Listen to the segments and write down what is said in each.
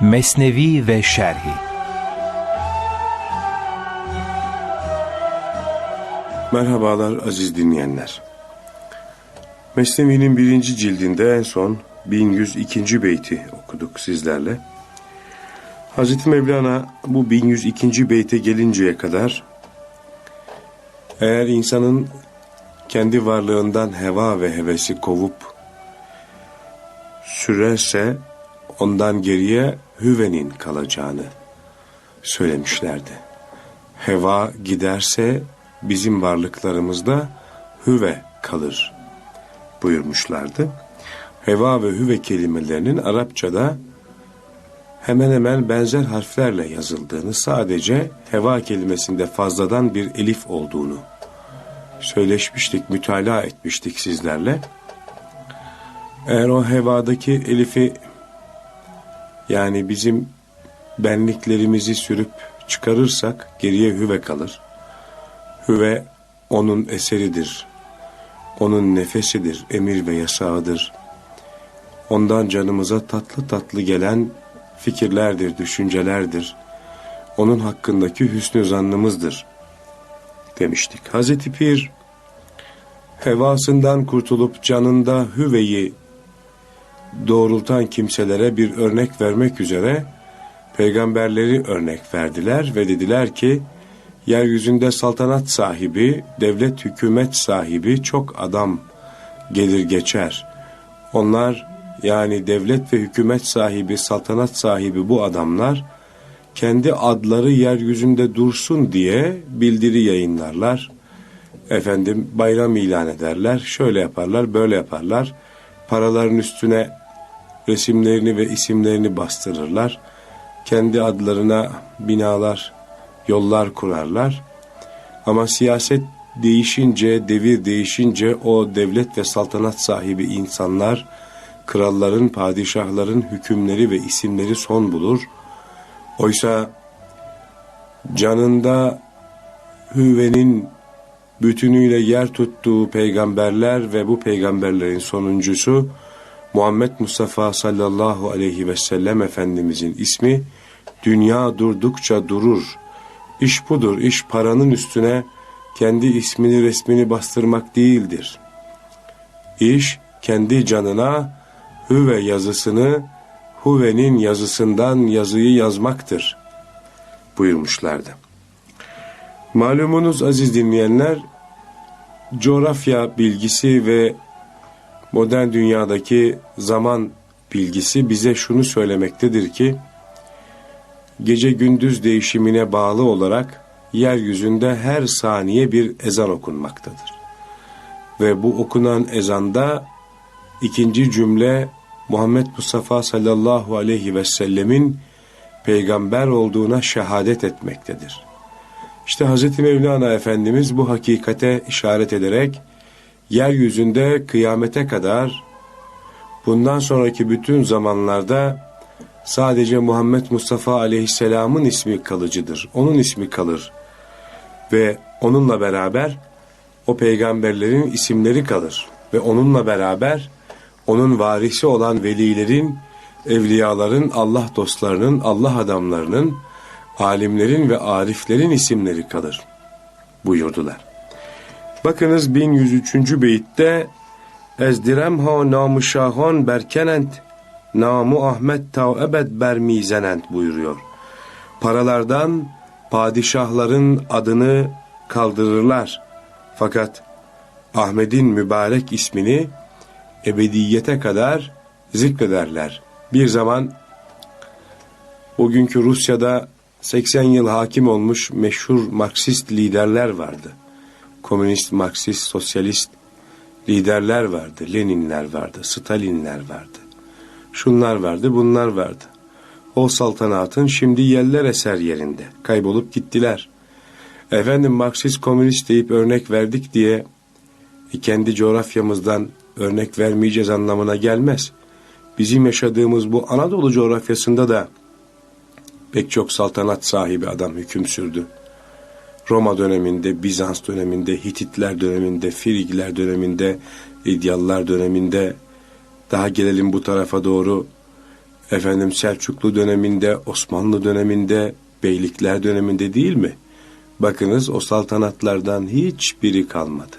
Mesnevi ve Şerhi Merhabalar aziz dinleyenler. Mesnevi'nin birinci cildinde en son 1102. beyti okuduk sizlerle. Hazreti Mevlana bu 1102. beyte gelinceye kadar eğer insanın kendi varlığından heva ve hevesi kovup sürerse ondan geriye hüvenin kalacağını söylemişlerdi. Heva giderse bizim varlıklarımızda hüve kalır buyurmuşlardı. Heva ve hüve kelimelerinin Arapçada hemen hemen benzer harflerle yazıldığını sadece heva kelimesinde fazladan bir elif olduğunu söyleşmiştik, mütalaa etmiştik sizlerle. Eğer o hevadaki elifi yani bizim benliklerimizi sürüp çıkarırsak geriye hüve kalır. Hüve onun eseridir. Onun nefesidir, emir ve yasağıdır. Ondan canımıza tatlı tatlı gelen fikirlerdir, düşüncelerdir. Onun hakkındaki hüsnü zannımızdır demiştik. Hazreti Pir hevasından kurtulup canında hüveyi doğrultan kimselere bir örnek vermek üzere peygamberleri örnek verdiler ve dediler ki yeryüzünde saltanat sahibi, devlet hükümet sahibi çok adam gelir geçer. Onlar yani devlet ve hükümet sahibi, saltanat sahibi bu adamlar kendi adları yeryüzünde dursun diye bildiri yayınlarlar. Efendim bayram ilan ederler, şöyle yaparlar, böyle yaparlar. Paraların üstüne resimlerini ve isimlerini bastırırlar. Kendi adlarına binalar, yollar kurarlar. Ama siyaset değişince, devir değişince o devlet ve saltanat sahibi insanlar, kralların, padişahların hükümleri ve isimleri son bulur. Oysa canında hüvenin bütünüyle yer tuttuğu peygamberler ve bu peygamberlerin sonuncusu Muhammed Mustafa sallallahu aleyhi ve sellem Efendimizin ismi dünya durdukça durur. İş budur, iş paranın üstüne kendi ismini resmini bastırmak değildir. İş kendi canına hüve yazısını Huve'nin yazısından yazıyı yazmaktır buyurmuşlardı. Malumunuz aziz dinleyenler, coğrafya bilgisi ve modern dünyadaki zaman bilgisi bize şunu söylemektedir ki, gece gündüz değişimine bağlı olarak yeryüzünde her saniye bir ezan okunmaktadır. Ve bu okunan ezanda ikinci cümle Muhammed Mustafa sallallahu aleyhi ve sellemin peygamber olduğuna şehadet etmektedir. İşte Hz. Mevlana Efendimiz bu hakikate işaret ederek yeryüzünde kıyamete kadar bundan sonraki bütün zamanlarda sadece Muhammed Mustafa aleyhisselamın ismi kalıcıdır. Onun ismi kalır. Ve onunla beraber o peygamberlerin isimleri kalır. Ve onunla beraber onun varisi olan velilerin, evliyaların, Allah dostlarının, Allah adamlarının, alimlerin ve ariflerin isimleri kalır buyurdular. Bakınız 1103. beyitte Ezdirem ha namı şahan berkenent namu Ahmet ta ebed bermizenent buyuruyor. Paralardan padişahların adını kaldırırlar. Fakat Ahmet'in mübarek ismini ebediyete kadar zikrederler. Bir zaman bugünkü Rusya'da 80 yıl hakim olmuş meşhur Marksist liderler vardı. Komünist, Marksist, Sosyalist liderler vardı. Leninler vardı, Stalinler vardı. Şunlar vardı, bunlar vardı. O saltanatın şimdi yeller eser yerinde. Kaybolup gittiler. Efendim Marksist, Komünist deyip örnek verdik diye kendi coğrafyamızdan örnek vermeyeceğiz anlamına gelmez. Bizim yaşadığımız bu Anadolu coğrafyasında da pek çok saltanat sahibi adam hüküm sürdü. Roma döneminde, Bizans döneminde, Hititler döneminde, Frigler döneminde, İdyalılar döneminde, daha gelelim bu tarafa doğru efendim Selçuklu döneminde, Osmanlı döneminde, beylikler döneminde değil mi? Bakınız o saltanatlardan hiçbiri kalmadı.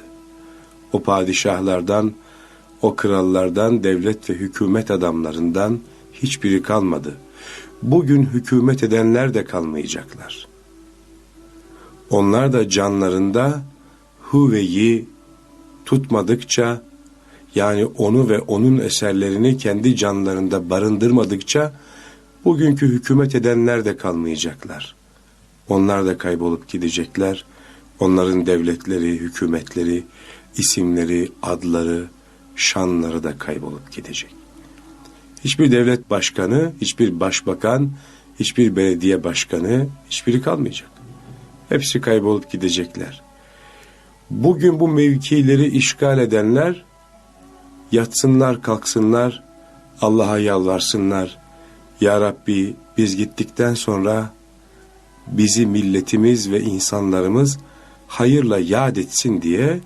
O padişahlardan, o krallardan, devlet ve hükümet adamlarından hiçbiri kalmadı. Bugün hükümet edenler de kalmayacaklar. Onlar da canlarında huveyi tutmadıkça yani onu ve onun eserlerini kendi canlarında barındırmadıkça bugünkü hükümet edenler de kalmayacaklar. Onlar da kaybolup gidecekler. Onların devletleri, hükümetleri, isimleri, adları, şanları da kaybolup gidecek. Hiçbir devlet başkanı, hiçbir başbakan, hiçbir belediye başkanı, hiçbiri kalmayacak. Hepsi kaybolup gidecekler. Bugün bu mevkileri işgal edenler yatsınlar kalksınlar, Allah'a yalvarsınlar. Ya Rabbi biz gittikten sonra bizi milletimiz ve insanlarımız hayırla yad etsin diye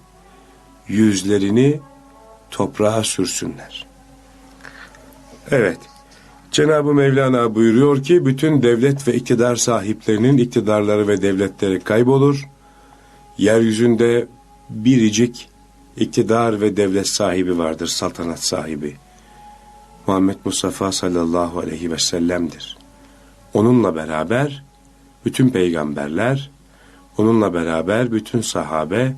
yüzlerini toprağa sürsünler. Evet, Cenab-ı Mevlana buyuruyor ki bütün devlet ve iktidar sahiplerinin iktidarları ve devletleri kaybolur. Yeryüzünde biricik iktidar ve devlet sahibi vardır, saltanat sahibi. Muhammed Mustafa sallallahu aleyhi ve sellem'dir. Onunla beraber bütün peygamberler, onunla beraber bütün sahabe,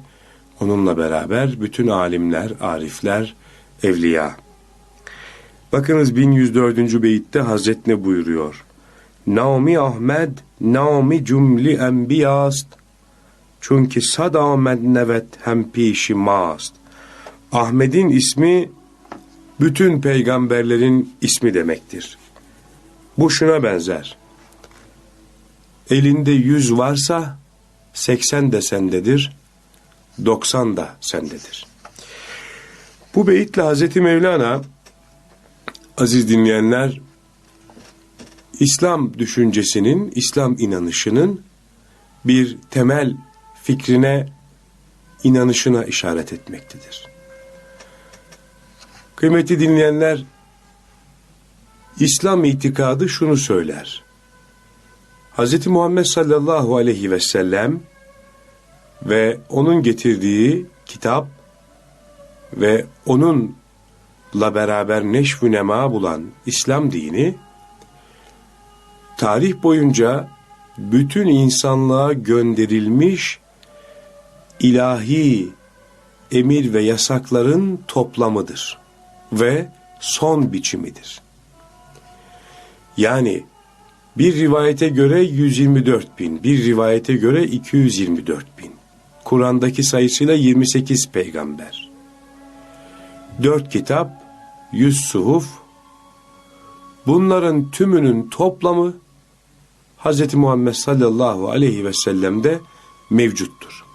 onunla beraber bütün alimler, arifler, evliya. Bakınız 1104. beyitte Hazret ne buyuruyor? Naomi Ahmed, Naomi cümli enbiyast, çünkü sada mednevet hem pişi mast. Ahmet'in ismi bütün peygamberlerin ismi demektir. Bu şuna benzer. Elinde yüz varsa 80 de sendedir, 90 da sendedir. Bu beyitle Hazreti Mevlana aziz dinleyenler İslam düşüncesinin, İslam inanışının bir temel fikrine, inanışına işaret etmektedir. Kıymetli dinleyenler, İslam itikadı şunu söyler. Hz. Muhammed sallallahu aleyhi ve sellem ve onun getirdiği kitap ve onunla beraber neşv nema bulan İslam dini tarih boyunca bütün insanlığa gönderilmiş ilahi emir ve yasakların toplamıdır ve son biçimidir. Yani bir rivayete göre 124 bin, bir rivayete göre 224 bin. Kur'an'daki sayısıyla 28 peygamber. 4 kitap, 100 suhuf. Bunların tümünün toplamı Hz. Muhammed sallallahu aleyhi ve sellem'de mevcuttur.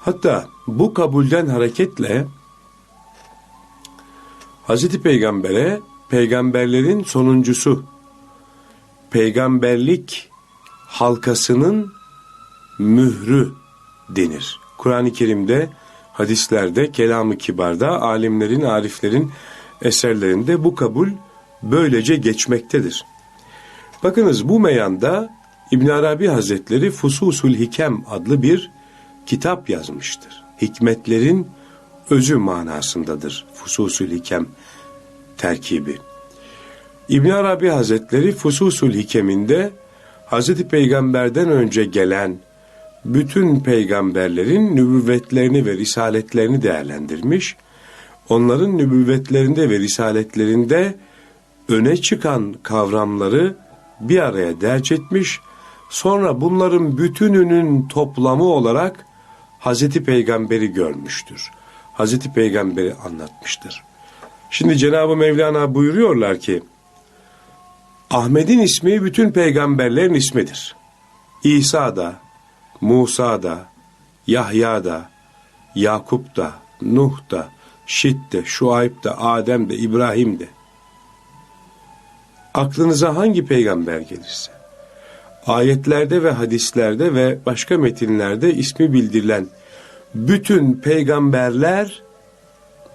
Hatta bu kabulden hareketle Hz. Peygamber'e peygamberlerin sonuncusu, peygamberlik halkasının mührü denir. Kur'an-ı Kerim'de, hadislerde, kelam-ı kibarda, alimlerin, ariflerin eserlerinde bu kabul böylece geçmektedir. Bakınız bu meyanda İbn Arabi Hazretleri Fususul Hikem adlı bir kitap yazmıştır. Hikmetlerin özü manasındadır Fususul Hikem terkibi. İbn Arabi Hazretleri Fususul Hikeminde Hazreti Peygamber'den önce gelen bütün peygamberlerin nübüvvetlerini ve risaletlerini değerlendirmiş. Onların nübüvvetlerinde ve risaletlerinde öne çıkan kavramları bir araya derç etmiş. Sonra bunların bütününün toplamı olarak Hazreti Peygamber'i görmüştür. Hazreti Peygamber'i anlatmıştır. Şimdi Cenab-ı Mevlana buyuruyorlar ki Ahmet'in ismi bütün peygamberlerin ismidir. İsa da, Musa da, Yahya da, Yakup da, Nuh da, Şit de, Şuayb da, Adem de, İbrahim de. Aklınıza hangi peygamber gelirse, ayetlerde ve hadislerde ve başka metinlerde ismi bildirilen bütün peygamberler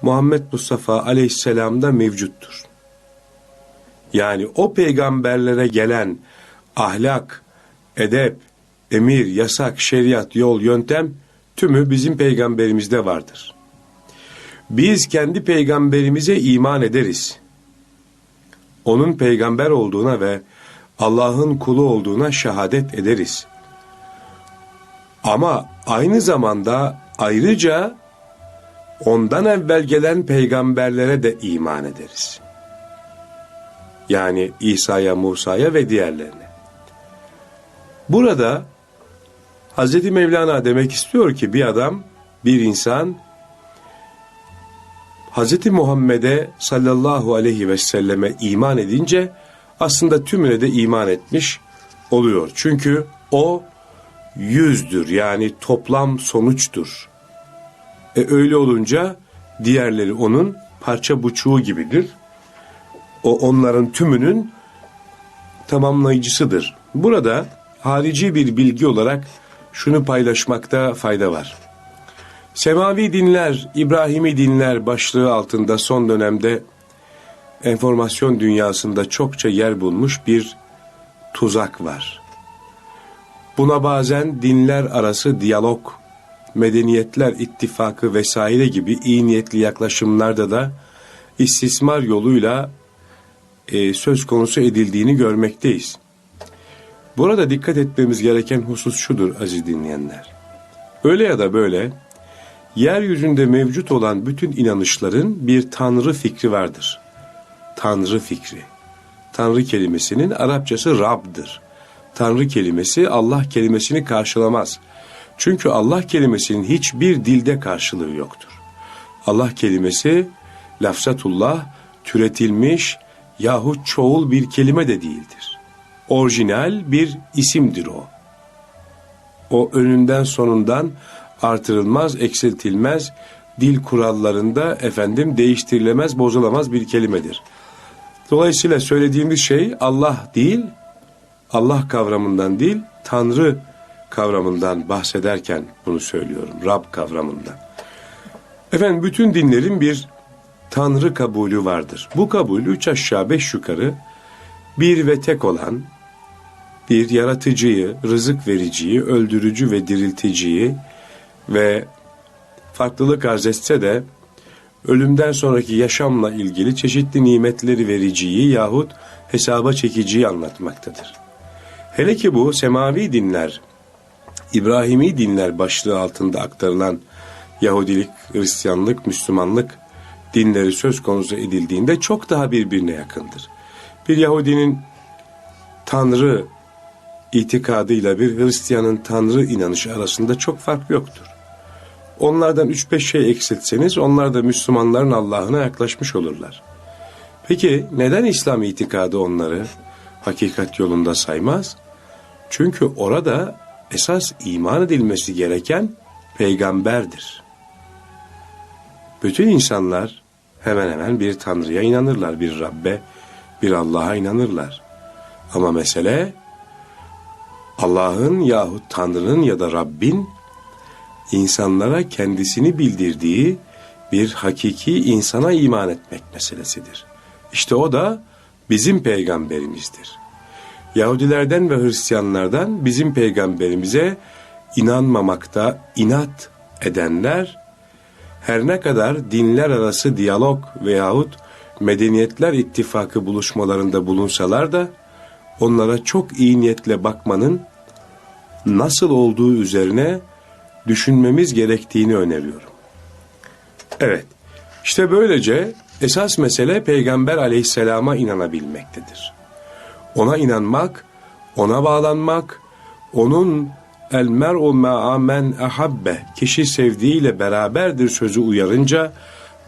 Muhammed Mustafa aleyhisselam'da mevcuttur. Yani o peygamberlere gelen ahlak, edep, emir, yasak, şeriat, yol, yöntem tümü bizim peygamberimizde vardır. Biz kendi peygamberimize iman ederiz. Onun peygamber olduğuna ve Allah'ın kulu olduğuna şehadet ederiz. Ama aynı zamanda ayrıca ondan evvel gelen peygamberlere de iman ederiz. Yani İsa'ya, Musa'ya ve diğerlerine. Burada Hz. Mevlana demek istiyor ki bir adam, bir insan Hz. Muhammed'e sallallahu aleyhi ve selleme iman edince aslında tümüne de iman etmiş oluyor. Çünkü o yüzdür yani toplam sonuçtur. E öyle olunca diğerleri onun parça buçuğu gibidir. O onların tümünün tamamlayıcısıdır. Burada harici bir bilgi olarak şunu paylaşmakta fayda var. Semavi dinler, İbrahimi dinler başlığı altında son dönemde enformasyon dünyasında çokça yer bulmuş bir tuzak var. Buna bazen dinler arası diyalog, medeniyetler ittifakı vesaire gibi iyi niyetli yaklaşımlarda da istismar yoluyla e, söz konusu edildiğini görmekteyiz. Burada dikkat etmemiz gereken husus şudur aziz dinleyenler. Öyle ya da böyle yeryüzünde mevcut olan bütün inanışların bir tanrı fikri vardır. Tanrı fikri. Tanrı kelimesinin Arapçası Rab'dır. Tanrı kelimesi Allah kelimesini karşılamaz. Çünkü Allah kelimesinin hiçbir dilde karşılığı yoktur. Allah kelimesi lafzatullah türetilmiş yahut çoğul bir kelime de değildir. Orijinal bir isimdir o. O önünden sonundan artırılmaz, eksiltilmez, dil kurallarında efendim değiştirilemez, bozulamaz bir kelimedir. Dolayısıyla söylediğimiz şey Allah değil, Allah kavramından değil, Tanrı kavramından bahsederken bunu söylüyorum. Rab kavramından. Efendim bütün dinlerin bir Tanrı kabulü vardır. Bu kabul üç aşağı beş yukarı bir ve tek olan bir yaratıcıyı, rızık vericiyi, öldürücü ve dirilticiyi ve farklılık arz etse de ölümden sonraki yaşamla ilgili çeşitli nimetleri vericiyi yahut hesaba çekiciyi anlatmaktadır. Hele ki bu semavi dinler, İbrahimi dinler başlığı altında aktarılan Yahudilik, Hristiyanlık, Müslümanlık dinleri söz konusu edildiğinde çok daha birbirine yakındır. Bir Yahudinin Tanrı itikadıyla bir Hristiyanın Tanrı inanışı arasında çok fark yoktur. Onlardan üç beş şey eksiltseniz onlar da Müslümanların Allah'ına yaklaşmış olurlar. Peki neden İslam itikadı onları hakikat yolunda saymaz? Çünkü orada esas iman edilmesi gereken peygamberdir. Bütün insanlar hemen hemen bir Tanrı'ya inanırlar, bir Rabbe, bir Allah'a inanırlar. Ama mesele Allah'ın yahut Tanrı'nın ya da Rabbin insanlara kendisini bildirdiği bir hakiki insana iman etmek meselesidir. İşte o da bizim peygamberimizdir. Yahudilerden ve Hristiyanlardan bizim peygamberimize inanmamakta inat edenler her ne kadar dinler arası diyalog veyahut medeniyetler ittifakı buluşmalarında bulunsalar da onlara çok iyi niyetle bakmanın nasıl olduğu üzerine düşünmemiz gerektiğini öneriyorum. Evet, işte böylece esas mesele Peygamber aleyhisselama inanabilmektedir. Ona inanmak, ona bağlanmak, onun el mer'u ma'a men ahabbe kişi sevdiğiyle beraberdir sözü uyarınca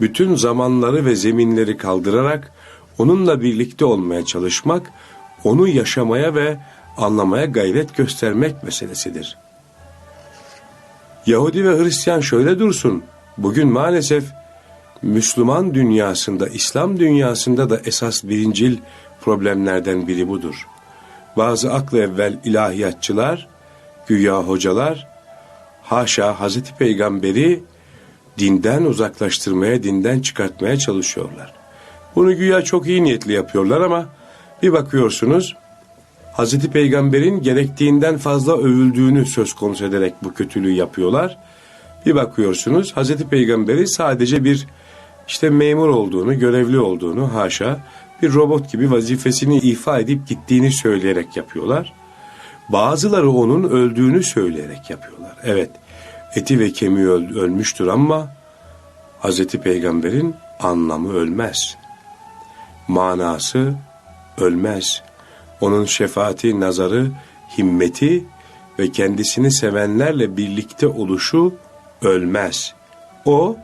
bütün zamanları ve zeminleri kaldırarak onunla birlikte olmaya çalışmak, onu yaşamaya ve anlamaya gayret göstermek meselesidir. Yahudi ve Hristiyan şöyle dursun. Bugün maalesef Müslüman dünyasında, İslam dünyasında da esas birincil problemlerden biri budur. Bazı aklı evvel ilahiyatçılar, güya hocalar, haşa Hazreti Peygamberi dinden uzaklaştırmaya, dinden çıkartmaya çalışıyorlar. Bunu güya çok iyi niyetli yapıyorlar ama Bir bakıyorsunuz Hazreti Peygamber'in gerektiğinden fazla övüldüğünü söz konusu ederek bu kötülüğü yapıyorlar. Bir bakıyorsunuz Hazreti Peygamber'i sadece bir işte memur olduğunu, görevli olduğunu haşa bir robot gibi vazifesini ifa edip gittiğini söyleyerek yapıyorlar. Bazıları onun öldüğünü söyleyerek yapıyorlar. Evet eti ve kemiği öl- ölmüştür ama Hazreti Peygamber'in anlamı ölmez. Manası ölmez. Onun şefaati, nazarı, himmeti ve kendisini sevenlerle birlikte oluşu ölmez. O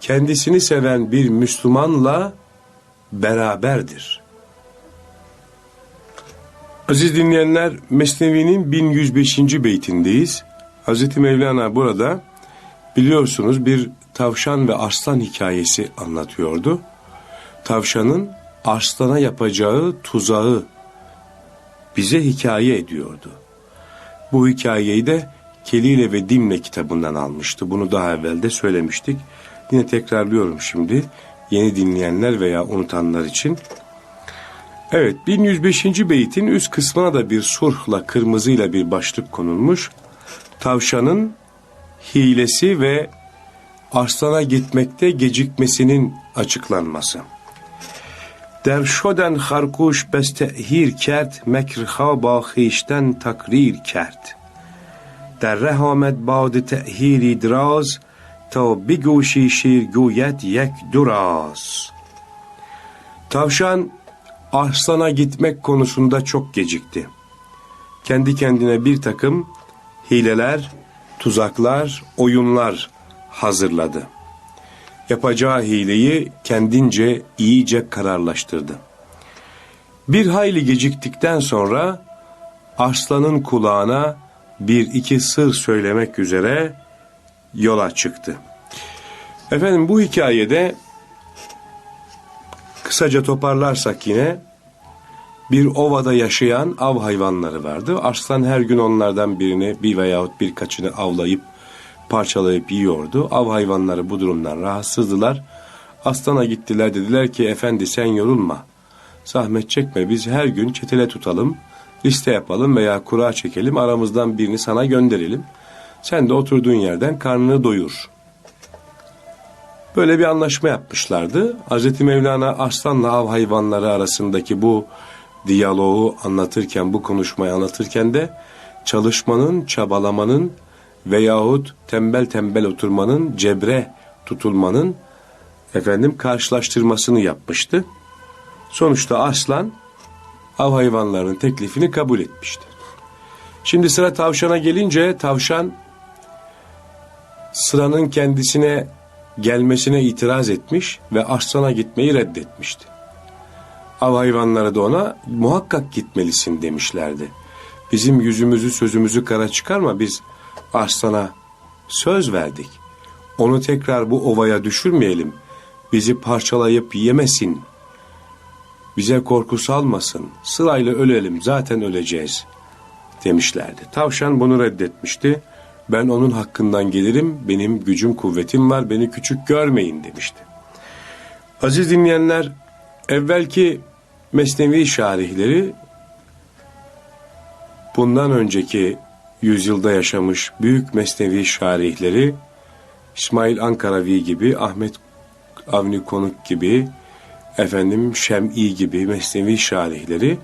kendisini seven bir Müslümanla beraberdir. Aziz dinleyenler Mesnevi'nin 1105. beytindeyiz. Hazreti Mevlana burada biliyorsunuz bir tavşan ve arslan hikayesi anlatıyordu. Tavşanın arslana yapacağı tuzağı bize hikaye ediyordu. Bu hikayeyi de Kelile ve Dimle kitabından almıştı. Bunu daha evvel de söylemiştik. Yine tekrarlıyorum şimdi yeni dinleyenler veya unutanlar için. Evet 1105. beytin üst kısmına da bir surhla kırmızıyla bir başlık konulmuş. Tavşanın hilesi ve arslana gitmekte gecikmesinin açıklanması. در شدن خرگوش بستهیر کرد مکرها با خیشتن تقریر کرد در ره آمد باد تأهیری دراز تا بگوشی شیر گوید یک duraz. Tavşan arslana gitmek konusunda çok gecikti. Kendi kendine bir takım hileler, tuzaklar, oyunlar hazırladı. Yapacağı hileyi kendince iyice kararlaştırdı. Bir hayli geciktikten sonra arslanın kulağına bir iki sır söylemek üzere yola çıktı. Efendim bu hikayede kısaca toparlarsak yine bir ovada yaşayan av hayvanları vardı. Arslan her gün onlardan birini bir veyahut birkaçını avlayıp parçalayıp yiyordu. Av hayvanları bu durumdan rahatsızdılar. Aslan'a gittiler dediler ki efendi sen yorulma. Zahmet çekme biz her gün çetele tutalım, liste yapalım veya kura çekelim aramızdan birini sana gönderelim. Sen de oturduğun yerden karnını doyur. Böyle bir anlaşma yapmışlardı. Hz. Mevlana Arslan'la av hayvanları arasındaki bu diyaloğu anlatırken, bu konuşmayı anlatırken de çalışmanın, çabalamanın veyahut tembel tembel oturmanın, cebre tutulmanın efendim karşılaştırmasını yapmıştı. Sonuçta aslan av hayvanlarının teklifini kabul etmişti. Şimdi sıra tavşana gelince tavşan sıranın kendisine gelmesine itiraz etmiş ve aslana gitmeyi reddetmişti. Av hayvanları da ona muhakkak gitmelisin demişlerdi. Bizim yüzümüzü sözümüzü kara çıkarma biz aslana söz verdik. Onu tekrar bu ovaya düşürmeyelim. Bizi parçalayıp yemesin. Bize korku salmasın. Sırayla ölelim zaten öleceğiz demişlerdi. Tavşan bunu reddetmişti. Ben onun hakkından gelirim. Benim gücüm kuvvetim var. Beni küçük görmeyin demişti. Aziz dinleyenler evvelki Mesnevi şarihleri bundan önceki yüzyılda yaşamış büyük mesnevi şarihleri İsmail Ankaravi gibi, Ahmet Avni Konuk gibi, efendim Şem'i gibi mesnevi şarihleri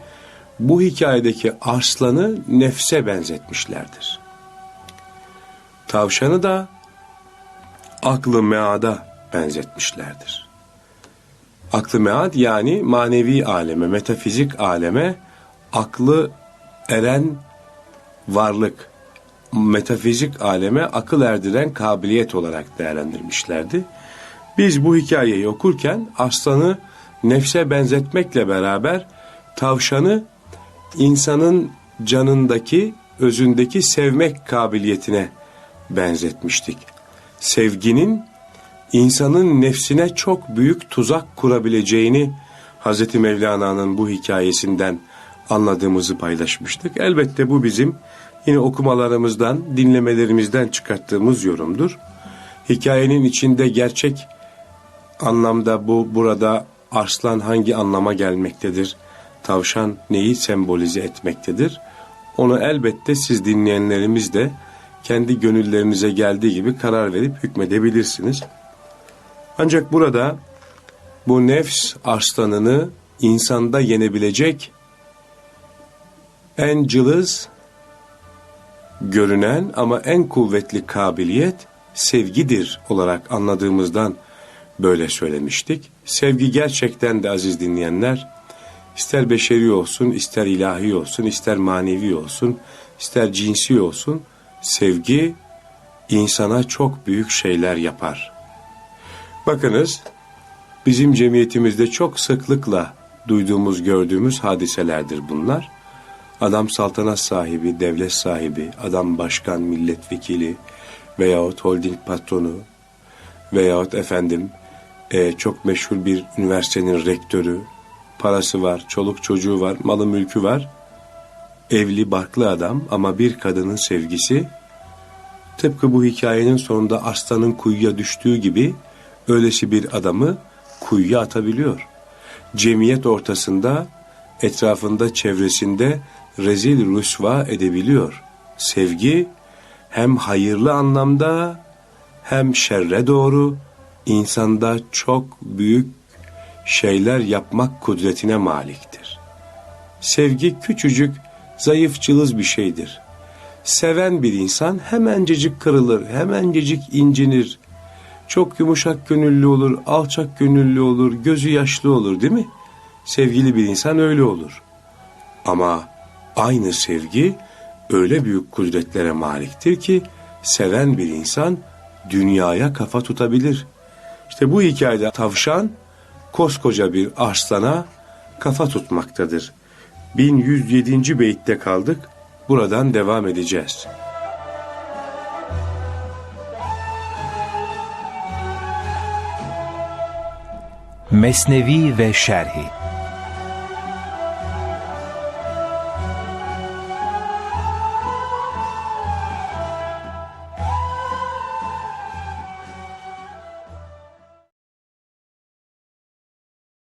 bu hikayedeki arslanı nefse benzetmişlerdir. Tavşanı da aklı meada benzetmişlerdir. Aklı mead yani manevi aleme, metafizik aleme aklı eren varlık, metafizik aleme akıl erdiren kabiliyet olarak değerlendirmişlerdi. Biz bu hikayeyi okurken aslanı nefse benzetmekle beraber tavşanı insanın canındaki, özündeki sevmek kabiliyetine benzetmiştik. Sevginin insanın nefsine çok büyük tuzak kurabileceğini Hz. Mevlana'nın bu hikayesinden anladığımızı paylaşmıştık. Elbette bu bizim yine okumalarımızdan, dinlemelerimizden çıkarttığımız yorumdur. Hikayenin içinde gerçek anlamda bu burada arslan hangi anlama gelmektedir tavşan neyi sembolize etmektedir? Onu elbette siz dinleyenlerimiz de kendi gönüllerinize geldiği gibi karar verip hükmedebilirsiniz. Ancak burada bu nefs arslanını insanda yenebilecek en cılız görünen ama en kuvvetli kabiliyet sevgidir olarak anladığımızdan böyle söylemiştik. Sevgi gerçekten de aziz dinleyenler ister beşeri olsun, ister ilahi olsun, ister manevi olsun, ister cinsi olsun sevgi insana çok büyük şeyler yapar. Bakınız bizim cemiyetimizde çok sıklıkla duyduğumuz, gördüğümüz hadiselerdir bunlar. Adam saltanat sahibi, devlet sahibi, adam başkan, milletvekili veyahut holding patronu veyahut efendim e, çok meşhur bir üniversitenin rektörü, parası var, çoluk çocuğu var, malı mülkü var. Evli barklı adam ama bir kadının sevgisi tıpkı bu hikayenin sonunda aslanın kuyuya düştüğü gibi öylesi bir adamı kuyuya atabiliyor. Cemiyet ortasında, etrafında, çevresinde rezil rüsva edebiliyor. Sevgi hem hayırlı anlamda hem şerre doğru insanda çok büyük şeyler yapmak kudretine maliktir. Sevgi küçücük, zayıf cılız bir şeydir. Seven bir insan hemencecik kırılır, hemencecik incinir. Çok yumuşak gönüllü olur, alçak gönüllü olur, gözü yaşlı olur değil mi? Sevgili bir insan öyle olur. Ama aynı sevgi öyle büyük kudretlere maliktir ki seven bir insan dünyaya kafa tutabilir. İşte bu hikayede tavşan koskoca bir arslana kafa tutmaktadır. 1107. beytte kaldık. Buradan devam edeceğiz. Mesnevi ve Şerhi